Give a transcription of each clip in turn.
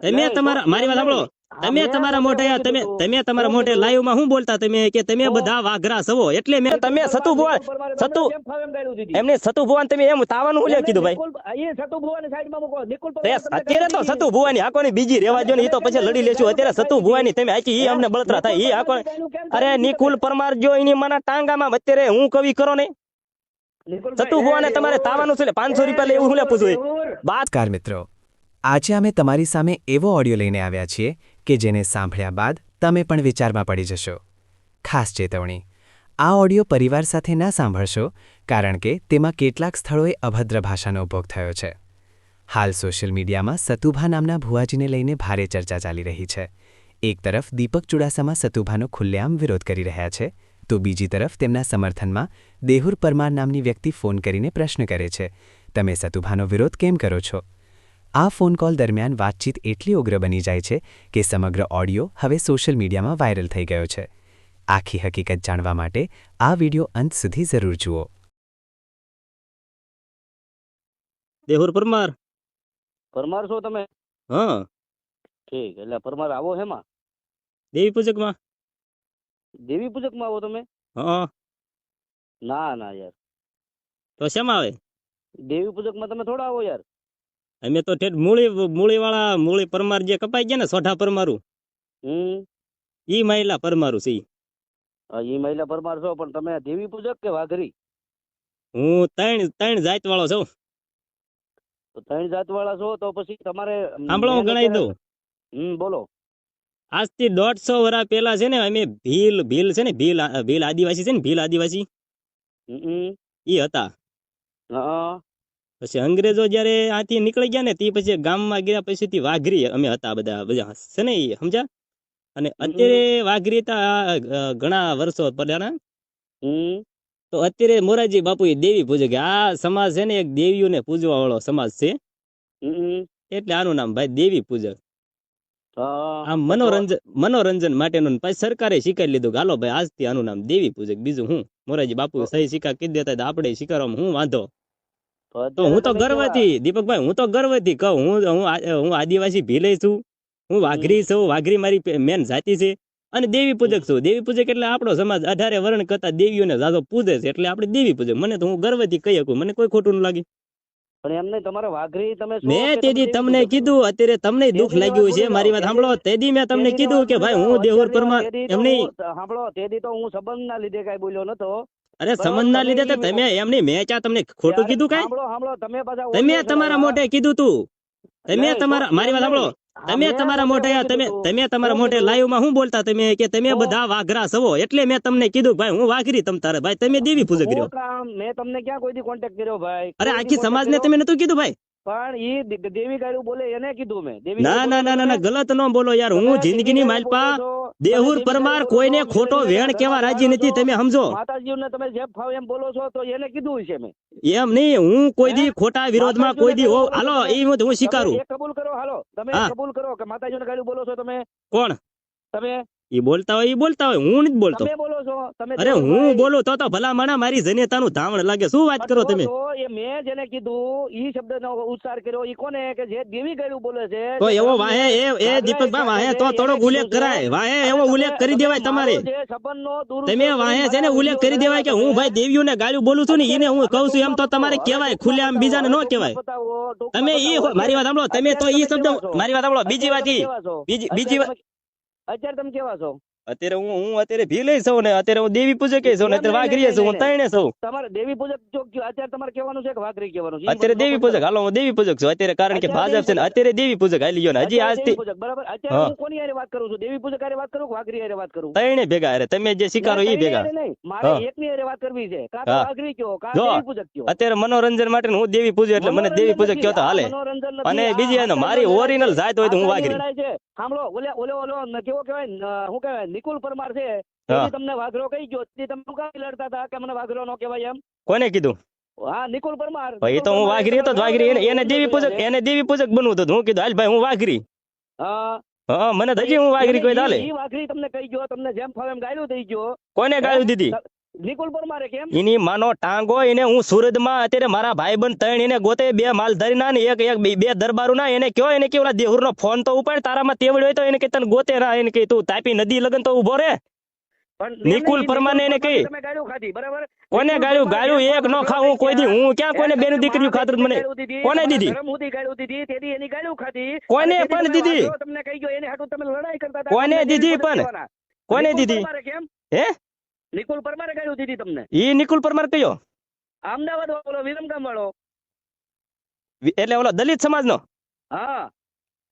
તમે તમારા મારી વાત સાંભળો. તમે તમારા મોઢે તમે તમે તમારા મોઢે લાઈવમાં શું બોલતા તમે કે તમે બધા વાઘરા સવો? એટલે મેં તમે સતુ ભુવન સતુ. એમને સતુ ભુવન તમે એમ તાવાનું હું કીધું ભાઈ? એ સતુ ભુવાની સાઈડમાં મૂકો. નિકુલ તે પરમારે તમને અત્યારે તો સતુ ભુવાની આકોની બીજી રેવા જો ને એ તો પછી લડી લેશું. અત્યારે સતુ ભુવાની તમે આખી એ અમને બળતરા થાય. એ આકો અરે નિકુલ પરમાર જો એની માના ટાંગામાં અત્યારે હું કવિ કરો ને? સતુ ભુવાને તમારે તાવાનું છે પાંચસો રૂપિયા લે એવું હું લે પૂછું બાત નમસ્કાર મિત્રો. આજે અમે તમારી સામે એવો ઓડિયો લઈને આવ્યા છીએ કે જેને સાંભળ્યા બાદ તમે પણ વિચારમાં પડી જશો. ખાસ ચેતવણી, આ ઓડિયો પરિવાર સાથે ના સાંભળશો કારણ કે તેમાં કેટલાક સ્થળોએ અભદ્ર ભાષાનો ઉપયોગ થયો છે. હાલ સોશિયલ મીડિયામાં સતુભા નામના ભુવાજીને લઈને ભારે ચર્ચા ચાલી રહી છે. એક તરફ દીપક ચુડાસામાં સતુભાનો ખુલ્લેઆમ વિરોધ કરી રહ્યા છે, તો બીજી તરફ તેમના સમર્થનમાં દેહુર પરમાર નામની વ્યક્તિ ફોન કરીને પ્રશ્ન કરે છે, તમે સતુભાનો વિરોધ કેમ કરો છો? આ ફોન કોલ દરમિયાન વાતચીત એટલી ઉગ્ર બની જાય છે કે સમગ્ર ઓડિયો હવે સોશિયલ મીડિયામાં વાયરલ થઈ ગયો છે. આખી હકીકત જાણવા માટે આ વિડિયો અંત સુધી જરૂર જુઓ. દેહુર પરમાર. પરમાર છો તમે? હા. ઠીક એટલે પરમાર આવો હેમાં દેવી પૂજકમાં. દેવી પૂજકમાં આવો તમે? હા. ના ના યાર. તો શેમાં આવે? દેવી પૂજકમાં તમે થોડા આવો યાર. અમે તો ઠેઠ મૂળી મૂળી વાળા મૂળી પરમાર જે કપાઈ ગયા ને સોઠા પરમારું હમ. ઈ મહિલા પરમારું છે ઈ. મહિલા પરમાર છો પણ તમે દેવી પૂજક કે વાઘરી? હું ત્રણ ત્રણ જાત વાળો છું. તો ત્રણ જાત વાળા છો તો પછી તમારે સાંભળો હું ગણાઈ દઉં. હમ બોલો. આજથી દોઢસો વર્ષ પેલા છે ને અમે ભીલ ભીલ છે ને ભીલ ભીલ આદિવાસી છે ને ભીલ આદિવાસી. હમ ઈ હતા. હા. પછી અંગ્રેજો જયારે આથી નીકળી ગયા ને તે પછી ગામમાં ગયા પછી થી વાઘરી અમે હતા બધા બધા છે ને ઈ સમજ્યા? અને અત્યારે વાઘરી ઘણા વર્ષો પહેલાના. તો અત્યારે મોરારજી બાપુ એ દેવી પૂજે કે આ સમાજ છે ને એક દેવીઓને પૂજવા વાળો સમાજ છે. એટલે આનું નામ ભાઈ દેવી પૂજક. આમ મનોરંજન મનોરંજન માટેનું પછી સરકારે શીખાડી લીધું કે હાલો ભાઈ આજથી આનું નામ દેવી પૂજક. બીજું હું? મોરારજી બાપુ સહી સિક્કા કીધી દેતા આપણે સ્વીકારવામાં હું વાંધો? તો હું તો ગર્વથી દીપકભાઈ હું તો ગર્વથી કહું હું હું આદિવાસી ભીલે છું. હું વાઘરી છું વાઘરી મારી મેન જાતિ છે. અને દેવી પૂજક છું. દેવી પૂજક એટલે આપણો સમાજ અઢારે વર્ણ કરતા દેવીઓને જાજો પૂજે છે એટલે આપણે દેવી પૂજક મને તો હું ગર્વથી કહી શકું મને કોઈ ખોટું ન લાગે. પણ એમને તમારે વાઘરી તમે મેં કે તમને? કીધું અત્યારે તમને દુઃખ લાગ્યું છે મારી વાત સાંભળો તેદી મેં તમને કીધું કે ભાઈ હું. દેહુર પરમાર એમની સાંભળો તેદી તો હું સંબંધના લીધે કઈ બોલ્યો નતો અરે સંબંધના લીધે તો તમે એમ મેચ મેં ચા તમને ખોટું કીધું કાંઈ? તમે તમારા મોઢે કીધું તું. તમે તમારા મારી વાત સાંભળો. તમે તમારા મોઢે તમે તમે તમારા મોઢે લાઈવમાં શું બોલતા તમે કે તમે બધા વાઘરા સવો એટલે મેં તમને કીધું ભાઈ હું વાઘરી તમ તારે ભાઈ તમે દેવી પૂજક કર્યો મેં તમને ક્યાં કોઈ કોન્ટેક્ટ કર્યો ભાઈ? અરે આખી સમાજ ને તમે નતું કીધું ભાઈ? પણ એ દેવી ગાયું બોલે એને કીધું મેં. ના ના ના ના ના ગલત ન બોલો યાર હું જિંદગી જિંદગીની માલપા દેહુર પરમાર કોઈને ખોટો વેણ કેવા રાજી નથી તમે સમજો. માતાજીને તમે જેમ ફાવ એમ બોલો છો તો એને કીધું છે મેં. એમ નહીં હું કોઈ દી ખોટા વિરોધમાં કોઈ દી હોઉં હાલો એ હું સ્વીકારું. કબૂલ કરો હાલો. તમે. કબૂલ કરો કે માતાજીને ગાડી બોલો છો તમે? કોણ? તમે ઈ બોલતા હોય એ બોલતા હોય. હું નથી બોલતો. બોલો છો. તમે અરે હું બોલું તો તો ભલા માણા મારી જનેતાનું ધાવણ લાગે. શું વાત કરો તમે એ મેં જેને કીધું ઈ શબ્દનો ઉચ્ચાર કર્યો. ઈ કોને કે જે દેવી ગયું બોલે છે તો એવો વાહે એ એ દીપકભાઈ વાહે તો થોડો ઉલ્લેખ કરાય. વાહે એવો ઉલ્લેખ કરી દેવાય તમારે તમે વાહે છે ને ઉલ્લેખ કરી દેવાય કે હું ભાઈ દેવીઓને ગાળ્યું બોલું છું ને એને હું કહું છું એમ તો તમારે કહેવાય ખુલ્લે આમ બીજાને ન કહેવાય. તમે ઈ મારી વાત સાંભળો તમે તો ઈ શબ્દ મારી વાત સાંભળો બીજી વાત ઈ. બીજી- બીજી વાત- અત્યારે તમે કેવા છો? અત્યારે હું હું અત્યારે ભીલે છું ને અત્યારે હું દેવી પૂજક છું ને અત્યારે વાઘરી છું હું ત્રણે છું. તમારે દેવી પૂજક જો અત્યારે તમારે કહેવાનું છે કે વાઘરી કહેવાનું છે. અત્યારે દેવી પૂજક હાલો હું દેવી પૂજક છું. અત્યારે કારણ કે ભાજપ છે ને અત્યારે દેવી પૂજક હાલી ગયો ને. હજી આજથી બરાબર? અત્યારે હું. કોની હારે વાત કરું છું? દેવી પૂજક હારે વાત કરું વાઘરી હારે વાત કરું? ત્રણે ભેગા અરે તમે જે સ્વીકારો એ ભેગા. હારે. મારે એકની હારે વાત કરવી છે. કાં વાઘરી કયો કાં દેવી પૂજક કયો? અત્યારે મનોરંજન માટે હું દેવી પૂજક એટલે મને દેવી પૂજક કયો તો હાલે. અને બીજી મારી ઓરિજિનલ જાત હોય તો હું વાઘરી. સાંભળો ઓલે ઓલે ઓલો કેવો કહેવાય હું કહેવાય નિકુલ પરમાર છે. તમને વાઘરો કહી ગયો. તે તમે કામ લડતા હતા કે મને વાઘરો નો કહેવાય એમ? કોને કીધું? હા નિકુલ પરમાર. એ તો હું વાઘરી હતો વાઘરી એને દેવી પૂજક એને દેવી પૂજક બનવું હતું. હું કીધું હાલ ભાઈ હું વાઘરી. હા. હા મને હજી હું વાઘરી કોઈ દાલે. વાઘરી તમને કહી ગયો તમને જેમ ફાવે એમ ગાયું થઈ ગયો. કોને ગાયું દીધી? નિકુલ પરમારે કેમ એની માનો ટાંગો એને હું સુરતમાં અત્યારે મારા ભાઈબંધ ત્રણ એને ગોતે બે માલધારી ના ને એક એક બે- દરબારુ ના એને કયો એને કે ઓલા દેહુર નો ફોન તો ઉપાડ તારામાં તેવડ હોય તો એને કે તને ગોતે ના એને કે તું તાપી નદી લગન તો ઊભો રે નિકુલ પરમાને એને કહી. કોને ગાળ્યું? ગાળ્યું એક નો ખા હું કોઈ દી. હું ક્યાં કોઈને બેનું દીકરીયું ખાતર મને? કોને દીધી? કોને પણ દીધી? વાંધો તમને કહી ગયો, એની લડાઈ કરતા કોને દીધી પણ? કોને દીધી હે નિકુલ પરમારે ગાળ્યું દીધી તમને? ઈ નિકુલ પરમાર કયો અમદાવાદ વાળો વિરમગામ વાળો. એટલે ઓલો દલિત સમાજ નો હા.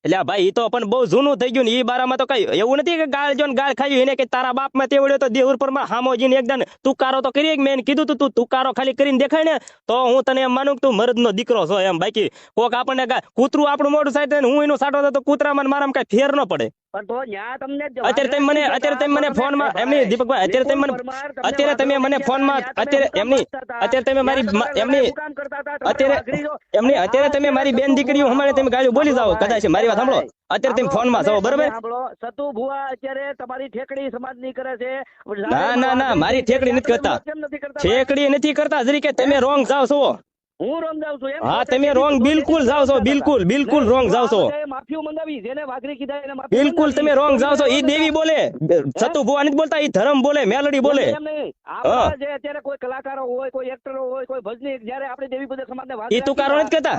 એટલે ભાઈ ઈ તો પણ બહુ જૂનું થઈ ગયું ને ઈ બારામાં તો કઈ એવું નથી કે ગાળ જો ગાળ ખાવી એને કે તારા બાપમાં તેવડ્યો તો દેહુર પરમાં હામોજીને એકદમ તુકારો તો કરી મેં કીધું તું તું તુકારો ખાલી કરીને દેખાય ને તો હું તને એમ માનું કે તું મરદ નો દીકરો છો એમ. બાકી કોક આપણને કૂતરું આપણું મોઢું સાઈડ હું એનું સાટો તો કૂતરામાં ને મારામાં કઈ ફેર ન પડે. પણ તો ન્યા તમને અત્યારે તમે મને અત્યારે તમે મને ફોનમાં એમની દીપકભાઈ અત્યારે તમે મને અત્યારે તમે મને ફોનમાં અત્યારે એમની અત્યારે તમે મારી એમની અત્યારે એમની અત્યારે તમે મારી બેન દીકરીઓ હમણાં તમે ગાળ્યું બોલી જાઓ કદાચ મારી વાત સાંભળો. અત્યારે તમે ફોનમાં છો બરોબર? સતુ ભુવા અત્યારે તમારી ઠેકડી સમાજની કરે છે. ના, ના, ના, મારી ઠેકડી નથી કરતા. નથી કરતા ઠેકડી નથી કરતા જરી કે તમે રોંગ જાવ છો. હું રોંગ જાઉં છું હા તમે રોંગ બિલકુલ જાવ છો બિલકુલ બિલકુલ રોંગ જાવ છો. માફીઓ મંગાવી જેને વાઘરી કીધા એને માફી બિલકુલ તમે રોંગ જાવ છો ઈ દેવી બોલે સતુ ભુવા નથી બોલતા ઈ ધર્મ બોલે મેલડી બોલે. આપણા જે અત્યારે કોઈ કલાકારો હોય કોઈ એક્ટરો હોય કોઈ ભજની જ્યારે આપણે દેવી બધા સમાજને વાત ઈ તુકારો નથી કહેતા.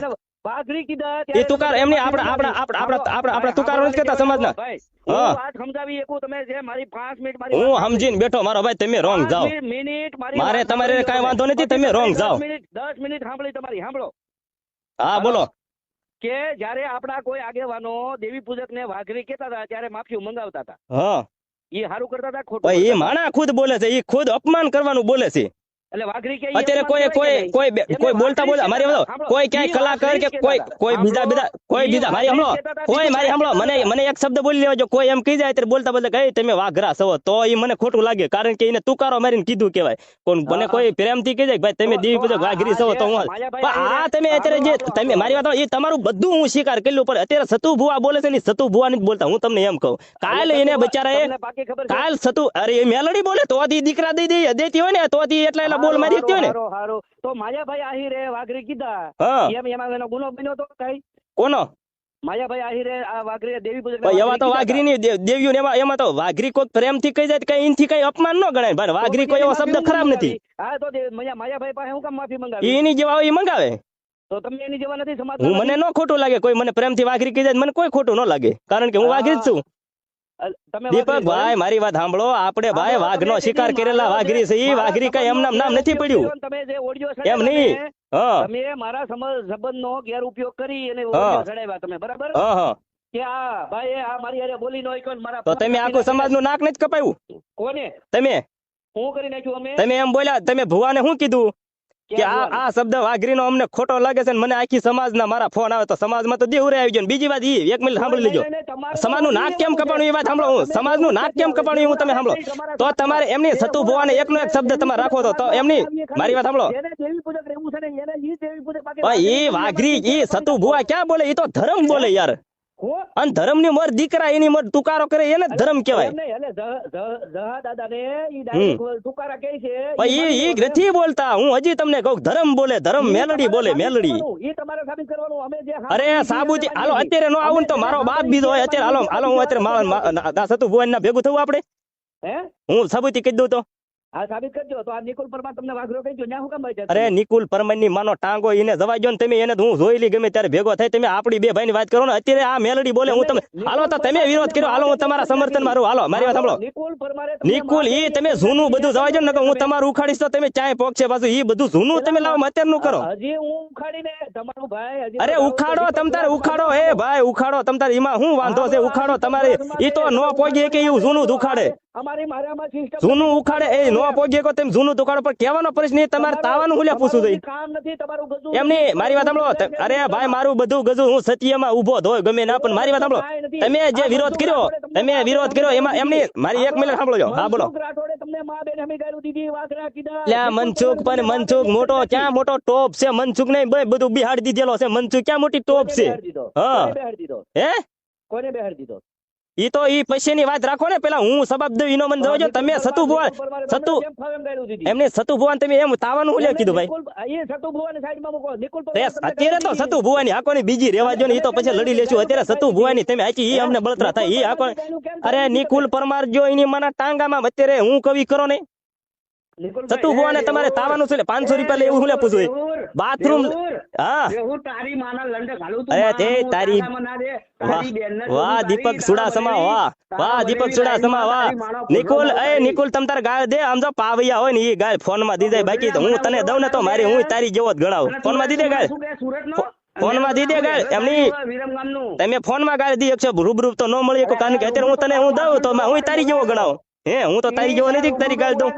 અને કીધા ઈ તુકાર એમની માફી આપણા આપણા આપણા આપણા આપણા તુકારો નથી કહેતા સમાજના. હા. વાત સમજાવી શકું? તમે જે મારી પાંચ મિનિટ મારી હું સમજીને બેઠો. મારો ભાઈ તમે રોંગ જાઓ. મિનિટ- મિનિટ મારી મારે તમારે સાંભળી વાંધો નથી, તમે રોંગ જાઓ. મિનિટ દસ મિનિટ સાંભળી તમારી સાંભળો. હા બોલો. કે જ્યારે આપણા કોઈ આગેવાનો દેવી પૂજક ને વાઘરી કેતા હતા ત્યારે માફી મંગાવતા હતા. હા. એ સારું કરતા હતા ખોટું હતા? માણા ખુદ બોલે છે એ ખુદ અપમાન કરવાનું બોલે છે. અત્યારે કોઈ કોઈ કોઈ કોઈ બોલતા બોલતા મારી સાંભળો, કોઈ ક્યાંય કલાકાર કે કોઈ કોઈ બીજા બીજા કોઈ બીજા મારી સાંભળો કોઈ મારી સાંભળો મને મને એક શબ્દ બોલી લેવા જો કોઈ એમ કહી જાય ત્યારે બોલતા બોલતા કઈ તમે વાઘરા છો. તો એ મને ખોટું લાગે કારણ કે એને તુકારો મારીને કીધું કહેવાય. કોણ મને કોઈ પ્રેમથી કહી જાય ભાઈ તમે દેવી પૂજક વાઘરી છો તો હું પણ આ તમે અત્યારે જે તમે મારી વાત એ તમારું બધું હું સ્વીકાર કર્યું પણ અત્યારે સતુ ભુવા બોલે છે ને સતુ ભુવા નથી બોલતા હું તમને એમ કહું. કાલ એને બચારા એ કાલ સતુ અરે એ મેલડી બોલે તો દી દીકરા દઈ દઈ દેતી હોય ને તો દી એટલા બોલ મારી દેતી ને? હારું. તો માયાભાઈ આહિરે વાઘરી કીધા. એમ એમાં એનો ગુનો બન્યો તો કઈ? કોનો? માયાભાઈ આહિરે આ વાઘરી દેવી પૂજક એમાં તો વાઘરી ની દેવીઓ એમાં એમાં તો વાઘરી કોઈ પ્રેમથી કહી જાય કઈ થી કઈ અપમાન ન ગણાય. ભાઈ વાઘરી કોઈ એવો શબ્દ ખરાબ નથી. હા તો તે માયા- માયાભાઈ પાસે હું કામ માફી મંગાવી? એની જેવા એ મંગાવે. તો તમે એની જેવા નથી સમાજ હું મને ન ખોટું લાગે. કોઈ મને પ્રેમથી વાઘરી કહી જાય મને કોઈ ખોટું ન લાગે. કારણ કે હું. વાઘરી જ છું. તમે દીપક ભાઈ મારી વાત સાંભળો. આપણે ભાઈ વાઘનો શિકાર કરેલા વાઘરી છે ઈ વાઘરી કઈ એમ નામ નથી પડ્યું. તમે જે ઓડિયો એમ નહીં. તમે મારા સંબંધ નો ગેરઉપયોગ કરી અને. ઓડિયો ચડાવ્યા તમે બરાબર? કે આ ભાઈ એ આ મારી હારે બોલી નો મારા તો તમે આખું સમાજનું નાક નથી કપાયું? કોને? તમે? હું કરી નાખ્યું અમે? તમે એમ બોલ્યા તમે ભુવાને શું કીધું? કે આ આ શબ્દ વાઘરીનો અમને ખોટો લાગે છે મને આખી સમાજના મારા ફોન આવે તો સમાજમાં તો દેવું આવી ગયો બીજી વાત ઈ એક મિનિટ સાંભળી લેજો. સમાજનું તમારું સમાજનું નાક કેમ કપાણું એ વાત સાંભળો હું. સમાજનું નાક કેમ કપાણું એ હું તમે સાંભળો. તો તમારે એમની સતુ ભવાને એકનો એક શબ્દ તમારે રાખો તો એમની મારી વાત સાંભળો. ઈ વાઘરી ઈ સતુ ભુવા ક્યાં બોલે? એ તો ધર્મ બોલે યાર? અને ધર્મની મર દીકરા એની મર તુકારો કરે એને ધર્મ કહેવાય. તુકારા કહે છે ઈ ઈ નથી બોલતા. હું હજી તમને કહું ધર્મ બોલે ધર્મ મેલડી બોલે મેલડી. અરે સાબુજી હાલો અત્યારે નો આવું તો મારો બાપ બીજો હોય અત્યારે હાલો હાલો હું અત્યારે મા- મા- આ ભુવન ના ભેગું થવું આપણે? હું? સાબુતી કહી દઉં તો. હા સાબિત કરજો. તો આ નિકુલ પરમાર તમને વાઘરો કહી ગયો ન્યા હું કામ ભાઈ અરે નિકુલ પરમારની માનો ટાંગો એને જવા ને તમે એને હું જોઈ લી ગમે ત્યારે ભેગો થાય. તમે આપડી બે ભાઈ ની વાત કરો ને અત્યારે આ મેલડી બોલે હું તમે હાલો તો તમે વિરોધ કર્યો. હાલો હું તમારા સમર્થન મારું હાલો મારી વાત સાંભળો. નિકુલ પરમારે નિકુલ ઈ તમે જૂનું બધું જવા જો ને હું તમારું ઉખાડીશ તો તમે ચાય પોક છે પાછું. ઈ બધું જૂનું તમે લાવો અત્યારનું કરો. હજી હું ઉખાડીને તમારું ભાઈ અરે ઉખાડો તમ તારે ઉખાડો. એ ભાઈ ઉખાડો તમ તારે એમાં હું વાંધો છે? ઉખાડો તમારે. ઈ તો નો પોગી કે એવું જૂનું જ ઉખાડે. અમારી મારામાં system જૂનું ઉખાડે એ નો પોગીએ કો તેમ જૂનું જ ઉખાડો કહેવાનો પ્રશ્ન તમારે તાવાનું એમ નહીં મારી વાત સાંભળો અરે ભાઈ મારું બધું ગજું હું સત્યમાં ગમે ના પણ મારી વાત સાંભળો. તમે જે વિરોધ કર્યો તમે વિરોધ કર્યો એમાં એમ નહીં મારી એક મિનિટ સાંભળો હા બોલો. મનસુખ પણ મનસુખ મોટો ક્યાં મોટો ટોપ છે? મનસુખ નહીં બધું બિહાડી દીધેલો છે. મનસુખ ક્યાં મોટી ટોપ છે? હા. હે? કોને બેહાડી દીધો? ઈ તો ઈ પૈસાની વાત રાખો ને પેલા હું સબાબ દઉં ઈનો મને જોજો તમે સતુ ભુવન સતુ એમ એમને સતુ ભુવન તમે એમ તાવાનું હું કીધું ભાઈ? એ સતુ ભુવાની સાઈડમાં મૂકો. નિકુલ તે પરમાર તમને અત્યારે તો સતુ ભુવાની આકોની બીજી રેવા જો ને ઈ તો પછી લડી લેશું. અત્યારે સતુ ભુવાની તમે આચી ઈ અમને બળતરા થાય. ઈ આકો અરે નિકુલ પરમાર જો એની માના ટાંગામાં અત્યારે હું કવિ કરો ને નિકુલભાઈ, સતુ ભુવાને તમારે તાવાનું છે પાંચસો રૂપિયા લેવું હું લે પૂછું બાથરૂમ હા. તારી માના લંડે ઘાલું અરે તે તારી- ના. વાહ દીપક સુડાસમા વાહ વાહ દીપક સુડાસમા વાહ. નિકુલ એ નિકુલ તમ તાર ગાળ દે આમ જો પાવૈયા હોય ને ઈ ગાળ ફોનમાં દીધે બાકી તો હું તને દઉં ને તો મારી હું તારી જેવો જ ગણાવું ફોનમાં દીધે ગાળ? ફોનમાં દીધે ગાળ, એમની- તમે ફોનમાં ગાળ દી એકસો રૂબરૂ તો ન મળી કારણ કે અત્યારે હું તને હું દઉં તો હું તારી જેવો ગણાવું. હે હું તો તારી જેવો નથી તારી ગાળ દઉં.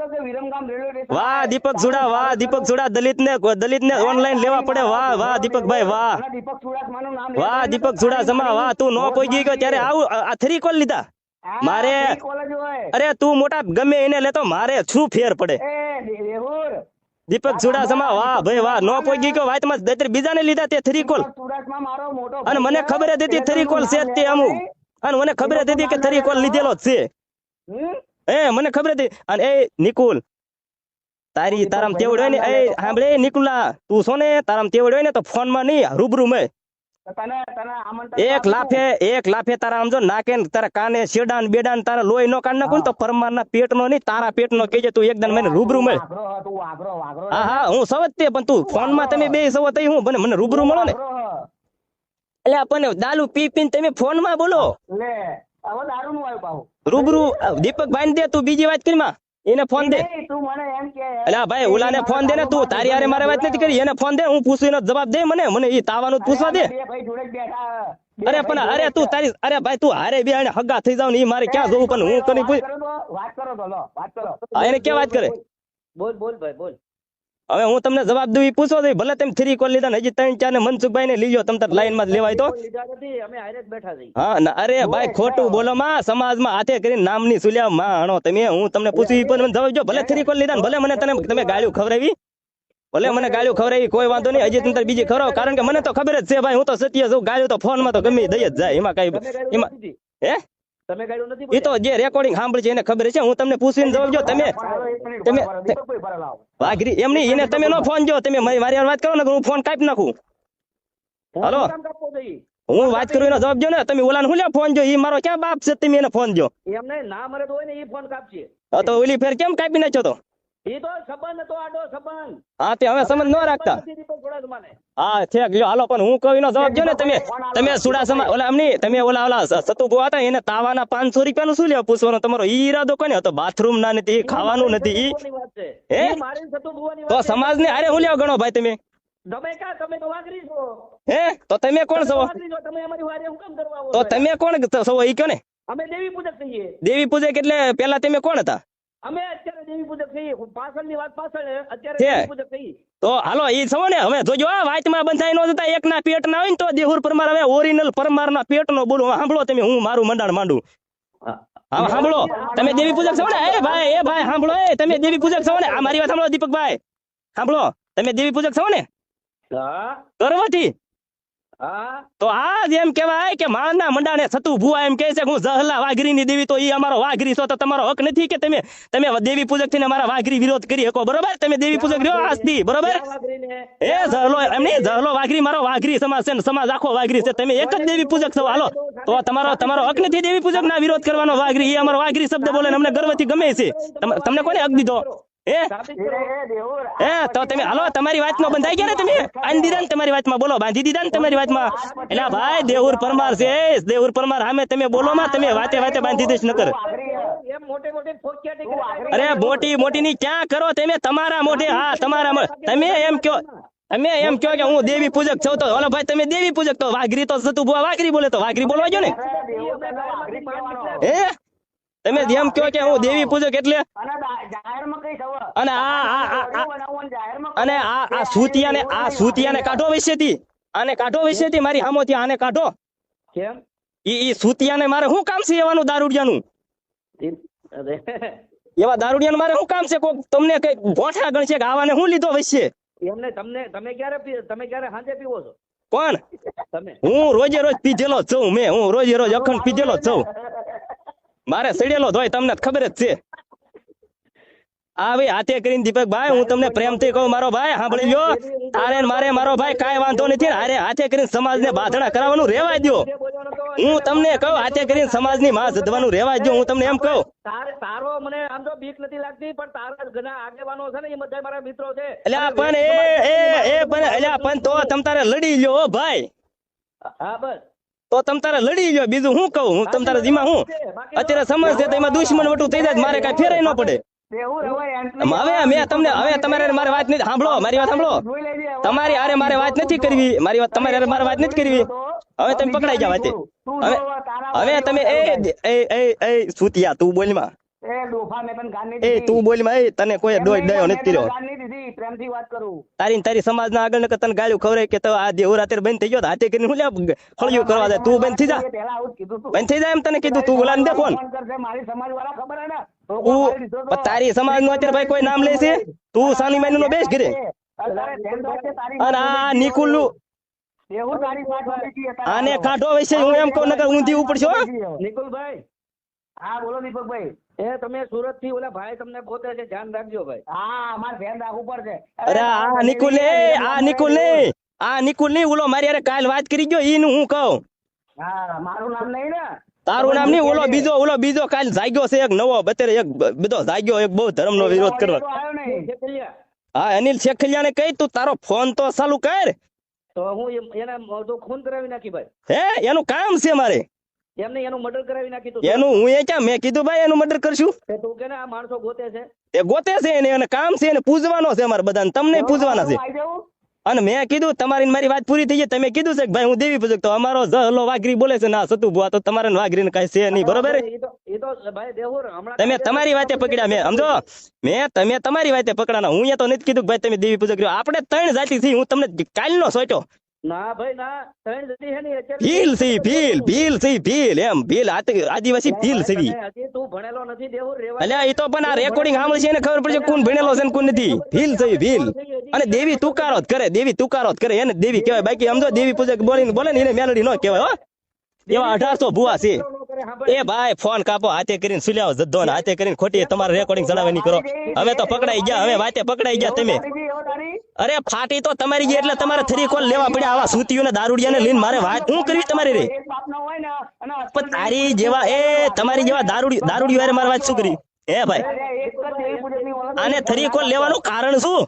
વાહ દીપક સુડા વાહ દીપક સુડા દલિત ને દલિત ને ઓનલાઈન લેવા પડે. વાહ વાહ દીપકભાઈ વાહ. વાહ દીપક ચુડાસમાનું નામ વાહ તું નો પહોંચી ગયો ત્યારે આવું આ- થ્રી કોલ લીધા? મારે-. અરે તું મોટા ગમે એને લેતો મારે શું ફેર પડે? દીપક ચુડાસમા વાહ ભાઈ વાહ નો પહોંચી ગયો વાતમાં અત્યારે બીજાને લીધા તે થ્રી કોલ અને મને ખબર હતી થ્રી કોલ છે તે અમુક અને મને ખબર હતી કે થ્રી કોલ લીધેલો છે? એ મને ખબર હતી. અને એ નિકુલ તારી તારામ તેવડ હોય ને એ સાંભળે નિકુલા તું છો ને તારામ તેવડ હોય ને તો ફોનમાં નહીં રૂબરૂ મેં. એક લાફે એક લાફે તારા આમ જો નાકે તારા કાને શેડાન બેડાન તારા લોહી નો કાન નાખું તો પરમાર ના પેટ નો નહીં તારા પેટ નો કેજે તું એકદમ મને રૂબરૂ મળે. હ, હા હા સવત તે પણ તું ફોનમાં તમે બે સવત હું બને મને રૂબરૂ મળો ને. એટલે આપણને દાલુ પી પીને તમે ફોનમાં બોલો આવ્યું પાછું. રૂબરૂ દીપક ભાઈ દે તું બીજી વાત કરી માં. એને ફોન દે. નહીં, તું મને એમ કે એટલે ભાઈ ઓલાને ફોન દે ને તું તારી હારે મારે વાત નથી કરી એને ફોન દે હું પૂછું એનો જવાબ દે મને મને ઈ તાવાનું પૂછવા દે. અરે પણ અરે તું તારી અરે ભાઈ તું હારે બે હારે હગા થઈ જાવ ને ઈ મારે ક્યાં જોવું પણ હું કરી પૂછ વાત કરો તો, વાત એને ક્યાં વાત કરે? બોલ બોલ ભાઈ બોલ. હવે હું તમને જવાબ દઉં પૂછો ભલે તમે થ્રી કોલ લીધા ને હજી ત્રણ ચાર ને મનસુખભાઈ ને લીજો તમે તાર લાઈનમાં લેવાય તો. હા ના અરે ભાઈ ખોટું બોલો માં સમાજમાં હાથે કરીને નામની સુલ્યા માં હણો તમે હું તમને પૂછ્યું ઈ પણ જવાબ જો ભલે થ્રી કોલ લીધા ને ભલે મને તને તમે ગાળ્યું ખવડાવી ભલે મને ગાળ્યું ખવડાવી કોઈ વાંધો નહીં હજી તમે બીજી ખવડાવો કારણ કે મને તો ખબર જ છે ભાઈ હું તો સત્ય છું ગાળ્યું તો ફોનમાં તો ગમે દઈ જ જાય એમાં કઈ એમાં હે? તમે ગાળ્યું નથી એ તો જે રેકોર્ડિંગ સાંભળી છે એને ખબર છે. હું તમને પૂછીને જવાબ જો તમે તમે- વાઘરી એમ નહીં એને તમે નો ફોન જો તમે મારી વાત કરો ને હું ફોન કાપી નાખું. હાલો. હું વાત કરું એનો જવાબ જો ને તમે ઓલા હું ફોન જો? એ મારો ક્યાં બાપ છે તમે એને ફોન જો. એમને ના મરે તો હોય ને એ ફોન કાપશે તો ઓલી ફેર કેમ કાપી નાખ્યો તો? એ તો સંબંધ હતો આડો સંબંધ. હા તે હવે સમજ ન રાખતા. નથી દીપક ચુડાસમાને. હા છે લ્યો હાલો પણ હું કહું એનો જવાબ જો ને તમે તમે સુડાસમા ઓલા એમ તમે ઓલા ઓલા સતુ હતા એને તાવાના પાંચસો રૂપિયાનું શું લેવા પૂછવાનો? તમારો ઈ ઈરાદો કોને હતો? બાથરૂમ ના નથી ખાવાનું નથી ઈ. હે? તો હારે હું લેવા ગણો ભાઈ તમે? તમે કા? તમે તો વાઘરી છો. હે? તો તમે કોણ છો? તમે અમારી વારે હું કામ કરવા તો તમે કોણ છો? ઈ કયો ને? અમે દેવી પૂજક થઈએ દેવી પૂજક એટલે પેલા તમે કોણ હતા? અમે અત્યારે દેવી પૂજક થઈએ પાછળની વાત પાછળ અત્યારે દેવી પૂજક થઈ તો હાલો એ સવો ને હવે જોજો આ વાતમાં બંધાઈ નો જતા એક ના પેટ ના હોય ને તો દેહુર પરમાર હવે ઓરિજિનલ પરમાર ના પેટ નો બોલું સાંભળો તમે હું મારું મંડાણ માંડું. હા સાંભળો. તમે દેવી પૂજક છો ને? એ ભાઈ એ ભાઈ સાંભળો એ તમે દેવી પૂજક છો ને? આ મારી વાત સાંભળો દીપકભાઈ. સાંભળો. તમે દેવી પૂજક છો ને? હા. તો આ જ એમ કેવાય કે માના મંડાણે સતુ ભુવા એમ કહે છે હું જહલા વાઘરીની દેવી તો એ અમારો વાઘરી છો તો તમારો હક નથી કે તમે તમે દેવી પૂજક થઈને અમારા વાઘરી વિરોધ કરી શકો બરોબર? તમે દેવી પૂજક રહ્યો આજથી બરોબર? એ જહલો એમ નહીં જહલો વાઘરી મારો વાઘરી સમાજ છે સમાજ આખો વાઘરી છે તમે એક જ દેવી પૂજક છો હાલો. તો તમારો તમારો હક નથી દેવી પૂજક ના વિરોધ કરવાનો વાઘરી એ અમારો વાઘરી શબ્દ બોલે અમને ગર્વથી ગમે છે. તમ- તમને કોને હક દીધો? હે? સાબિત કરો. હે તો તમે હાલો તમારી વાતમાં બંધાઈ ગયા ને તમે? બાંધી દીધા ને તમારી વાતમાં? બોલો બાંધી દીધા ને તમારી વાતમાં? એટલે ભાઈ દેવુર પરમાર છે. એ પરમાર. સામે તમે બોલો માં તમે વાતે વાતે બાંધી દઈશ ન કરે એમ મોટે મોટે ફોકિયા ટીકરા અરે મોટી મોટી ની ક્યાં કરો તમે? તમારા મોઢે હા તમારા તમે એમ કયો તમે એમ કયો કે હું દેવી પૂજક છું. તો ઓલો ભાઈ તમે દેવી પૂજક તો વાઘરી તો સતુ વાઘરી બોલે તો વાઘરી બોલવા જો ને. હે? તમે જેમ કયો કે હું દેવી પૂજક એટલે અને આ અને આ આ સૂતિયાને આ સૂતિયાને કાઢો વિશેથી. આને કાઢો વિશેથી મારી હામોથી આને કાઢો. કેમ? ઈ ઈ સૂતિયાને મારે શું કામ છે એવાનું દારૂડિયાનું? એવા દારૂડિયાનું મારે શું કામ છે કોક? તમને કઈ ગોઠા ગણશે કે આવાને શું લીધો વચ્ચે એમને તમને તમે ક્યારે તમે ક્યારે સાંજે પીવો છો? કોણ? હું રોજે રોજ પીધેલો જ છું મેં. હું રોજે રોજ અખંડ પીધેલો જ છું. મારે સડેલો ધોય તમને ખબર જ છે. આ ભાઈ હાથે કરીને દીપકભાઈ હું તમને પ્રેમથી કહું મારો ભાઈ સાંભળી લ્યો. તારે મારે મારો ભાઈ કાંઈ વાંધો નથી અરે હાથે કરીને સમાજને બાધણા કરાવવાનું રેવા તો હું તમને કહું હાથે કરીને સમાજની માં જધવાનું રેવા દ્યો હું તમને એમ કહું. તારો મને આમ તો બીક નથી લાગતી પણ તારા ઘણા આગેવાનો છે ને એ બધા મારા મિત્રો છે. એટલે પણ એ એ એ પણ એટલે પણ તો તમ તારે લડી લ્યો ભાઈ. હા બસ. તો તમ તારે લડી લ્યો બીજું હું કહું? હું તમ તારે જીમાં હું? અત્યારે સમજ છે તો એમાં દુશ્મન વટું થઈ જાય મારે કઈ ફેરાય ન પડે. હવે મેં તમને હવે તમારે મારે વાત નથી સાંભળો મારી વાત સાંભળો તમારી આરે મારે વાત નથી કરવી. મારી વાત તમારે મારે વાત નથી કરવી. હવે તમે પકડાઈ જાવ હવે હવે તમે એ એ એ સુતિયા તું બોલમાં. એ તું તને કોઈ ડોય નથી કર્યો તારી ને આગળ તને ગાળ્યું ખવડાય કે તો આ દેવ રાતે બંધ થઈ ગયો હાથે કરીને હું ખળિયું કરવા જાય. તું બંધ થઈ જા. તું. બંધ થઈ જાય એમ તને કીધું. દે ફોન. સમાજ ને? તારી સમાજનું અત્યારે ભાઈ કોઈ નામ લે છે? તું સાની માની નો બેસ ઘરે. અને આ નિકુલનું આને કાઢો વિશે હું એમ કહું નકર ઊંધી ઉપડશો. નિકુલભાઈ હા બોલો દીપકભાઈ. એ તમે સુરતથી ઓલા ભાઈ તમને ગોતે છે ધ્યાન રાખજો ભાઈ. હા મારે ધ્યાન રાખવું પડશે અરે આ નિકુલ આ નિકુલ આ નિકુલ નહીં ઓલો મારી હારે કાલ વાત કરી ગયો ઈનું હું કહું? હા મારું નામ નહીં ને? તારું નામ નહીં ઓલો બીજો ઓલો બીજો કાલ જાગ્યો છે એક નવો બતેરે એક બધો જાગ્યો એક બહુ ધર્મ નો વિરોધ કરવા. હા અનિલ શેખલિયા ને કહી તું તારો ફોન તો ચાલુ કર. તો હું એને ખૂન કરાવી નાખી ભાઈ. હે એનું કામ છે મારે. એમને એનું મર્ડર કરાવી નાખી તું. એનું હું એ ક્યાં? મેં કીધું ભાઈ એનું મર્ડર કરશું. તે તું કે આ માણસો ગોતે છે. એ ગોતે છે એને એને કામ છે એને પૂજવાનો છે અમારે બધાને. તમને પૂજવાના છે. અને મેં કીધું તમારી મારી વાત પૂરી થઈ ગઈ તમે કીધું છે કે ભાઈ હું દેવી પૂજક. તો અમારો જહલો વાઘરી બોલે છે ના સતુ ભુવા તો તમારે વાઘરી ને કઈ છે નહીં બરોબર? તમે તમારી વાતે પકડ્યા મેં સમજો? મેં તમે તમારી વાતે પકડાના હું એ તો નથી કીધું ભાઈ તમે દેવી પૂજક રહ્યો. આપણે ત્રણ જાતિ થી હું તમને કાલનો સોટ્યો. ના ભાઈ ના ત્રણ જતી છે ને અત્યારે- ભીલ સી ભીલ ભીલ સી ભીલ એમ ભીલ આદિવાસી ભીલ સવી. હજી તું ભણેલો નથી દેવું રેવા અલ્યા એ તો પણ આ રેકોર્ડિંગ સાંભળશે એને ખબર પડશે કોણ ભણેલો છે ને કોણ નથી. ભીલ સવી ભીલ. અને દેવી તુકારો જ કરે દેવી તુકારો જ કરે એને દેવી કહેવાય. બાકી સમજો દેવી પૂજક બોલીને બોલે ને એને મેલડી ન કહેવાય હો. એવા અઢારસો ભુવા છે. એ ભાઈ ફોન કાપો હાથે કરીને સુલ્યાઓ જદ્દો ને હાથે કરીને ખોટી તમારે રેકોર્ડિંગ ચડાવવાની કરો. હવે તો પકડાઈ ગયા હવે વાતે પકડાઈ ગયા તમે. અરે ફાટી તો તમારી ગઈ એટલે તમારે થ્રી કોલ લેવા પડ્યા. આવા સૂતીઓને દારૂડિયાને લઈને મારે વાત હું કરીશ તમારી રે? પણ તારી જેવા એ તમારી જેવા દારૂડી દારૂડી વારે મારે વાત શું કરી? હે ભાઈ. આને થરી કોલ લેવાનું કારણ શું?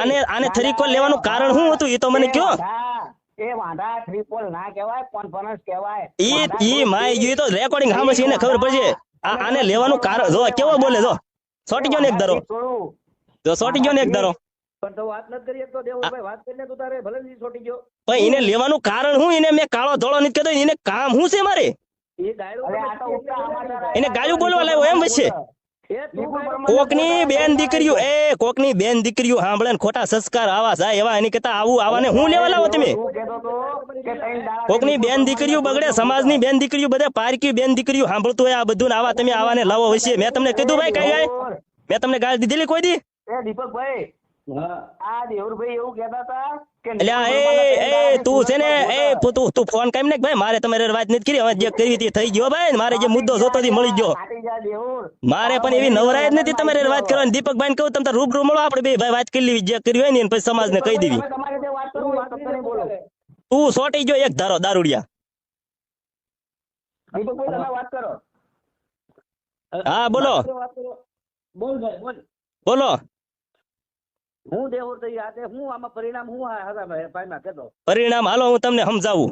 આને આને થ્રી કોલ લેવાનું કારણ શું હતું? એ તો મને કયો. એ વાંધા ત્રિપોલ ના કહેવાય કોન્ફરન્સ કહેવાય. ઈ ઈ માય ગયું તો રેકોર્ડિંગ સાંભળશે એને ખબર પડશે. આને લેવાનું કારણ જો કેવો બોલે જો. સોટી ગયો ને એક ધારો. સોટી ગયો ને એક ધારો પણ તો વાત નથી કરી તો દેવુભાઈ વાત કરીને તું તારે. ભલે નહીં ગયો. પણ એને લેવાનું કારણ શું? એને મેં કાળો ધોળો નથી કહેતો. એને કામ શું છે મારે? એને ગાયું બોલવા લાવ્યો એમ વચ્ચે. એ તું ગાયડું કોકની બેન દીકરીઓ એ કોકની બેન દીકરીઓ સાંભળે ને ખોટા સંસ્કાર આવા જાય એવા એની કરતા આવું આવાને હું લેવા લાવો તમે? કોકની બેન દીકરીઓ બગડે સમાજની બેન દીકરીઓ બધા પારકી બેન દીકરીઓ સાંભળતું હોય આ બધું ને આવા તમે આવાને લાવો હશે મેં તમને કીધું ભાઈ કઈ ગાય? મેં તમને ગાળ દીધેલી કોઈ દી? એ દીપકભાઈ આ દેવરભાઈ એવું કહેતા હતા કે એટલે આ એ એ તું છે ને એ તું તું ફોન કેમ ને ભાઈ મારે તમારે વાત નથી કરી હવે જે કરી હતી થઈ ગયો ભાઈ મારે જે મુદ્દો જોતો હતી મળી ગયો. મારે પણ એવી નવરાય જ નથી તમારે વાત કરવાની. દીપકભાઈ ને કહું તમે રૂબરૂ મળો આપણે બે ભાઈ વાત કરી લેવી જે કરી હોય ને પછી સમાજ સમાજને કહી દેવી. તમે તમારી રીતે વાત કરું વાત કરીને બોલો. તું સોટી ગયો એક ધારો દારૂડિયા. હા બોલો. બોલ બોલ. બોલો. હું દેવુર થઈ આજે હું આમાં પરિણામ હું ભાઈમાં કહેતો પરિણામ હાલો હું તમને સમજાવું.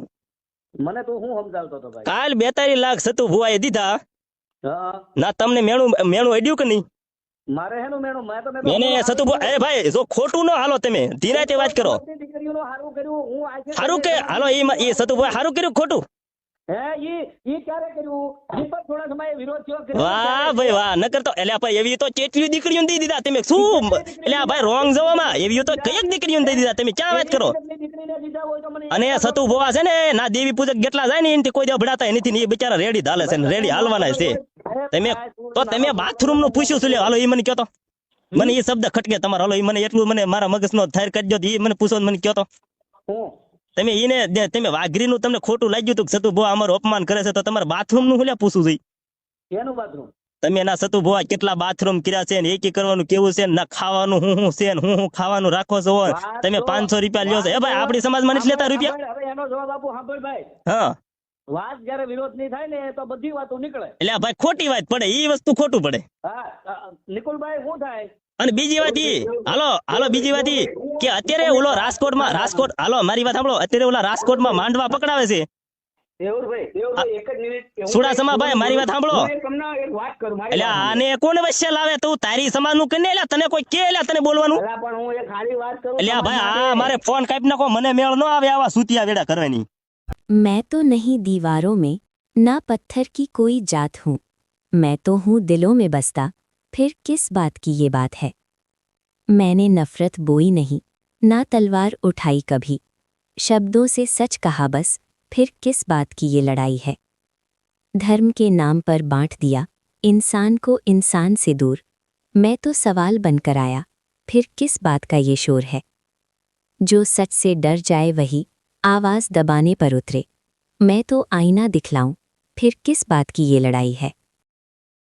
મને તું હું સમજાવતો હતો ભાઈ. કાલ બેતાલીસ લાખ સતુ ભુવાએ દીધા. હા. ના તમને મેણું મેણું અડ્યું કે નહીં? મારે હેનું મેણું? મેં તો મેં સતુ એ ભાઈ જો ખોટું ન હાલો તમે ધીરાતે વાત કરો. હારું કર્યું હું સારું કે હાલો એ સતુ સારું કર્યું ખોટું? હે ઈ ઈ ક્યારે કર્યું? દીપક થોડા સમયે વિરોધ થયો કે વાહ ભાઈ વાહ નકર તો એટલે ભાઈ એવી તો ચેટલી દીકરીઓ દઈ દીધા? તમે શું એટલે આ ભાઈ રોંગ જવામાં? એવી તો કંઈક દીકરીઓ દઈ દીધા? તમે ક્યાં વાત કરો? દીકરીને દીકરીને દીધા હોય તો મને અને સતુ ભુવા છે ને ના દેવી પૂજક જેટલા જાય ને એનાથી કોઈ અભડાતા નથી ને એ બિચારા રેડી ધાલે છે ને રેડી હાલવાના છે. તમે તો તમે બાથરૂમનું પૂછ્યું છું લે હાલો એ મને કયો તો. મને એ શબ્દ ખટકે તમારો. હાલો એ મને એટલું મને મારા મગજનો થાર કરજો એ મને પૂછો મને કયો તો. તમે એને તમે વાઘરીનું તમને ખોટું લાગ્યું હતું કે સતુ ભુવા અમારું અપમાન કરે છે તો તમારે બાથરૂમનું હુલ્યા પૂછવું જોઈએ એનું બાથરૂમ? તમે એના સતુ ભુવા કેટલા બાથરૂમ કર્યા છે ને એકી કરવાનું કેવું છે ને ખાવાનું હું હું છે હું હું ખાવાનું રાખો છો તમે પાંચસો રૂપિયા લ્યો છો. એ ભાઈ આપણી સમાજમાં નથી લેતા રૂપિયા? હવે એનો જવાબ આપો સાંભળ ભાઈ. હા. વાત જયારે વિરોધ નહીં થાય ને તો બધી વાતો નીકળે. એટલે ભાઈ ખોટી વાત પડે એ વસ્તુ ખોટું પડે. હા નિકુલભાઈ શું થાય? અને બીજી વાત હાલો હાલો બીજી વાત કે અત્યારે ઓલો રાજકોટમાં રાજકોટ હાલો મારી વાત સાંભળો. અત્યારે ઓલા રાજકોટમાં માંડવા પકડાવે છે. તારી સમાજનું કને તને કોઈ કે તને બોલવાનું? મારે ફોન કાપી નાખો મને મેળ ન આવે આવા સુતિયા વેડા કરવાની. મેં તો નહીં દીવારો મેં ના પથ્થર કી કોઈ જાત હું. મેં તો હું દિલો મેં બસતા. फिर किस बात की ये बात है? मैंने नफरत बोई नहीं, ना तलवार उठाई कभी। शब्दों से सच कहा बस, फिर किस बात की ये लड़ाई है? धर्म के नाम पर बांट दिया, इंसान को इंसान से दूर। मैं तो सवाल बनकर आया, फिर किस बात का ये शोर है? जो सच से डर जाए वही, आवाज़ दबाने पर उतरे। मैं तो आईना दिखलाऊं, फिर किस बात की ये लड़ाई है?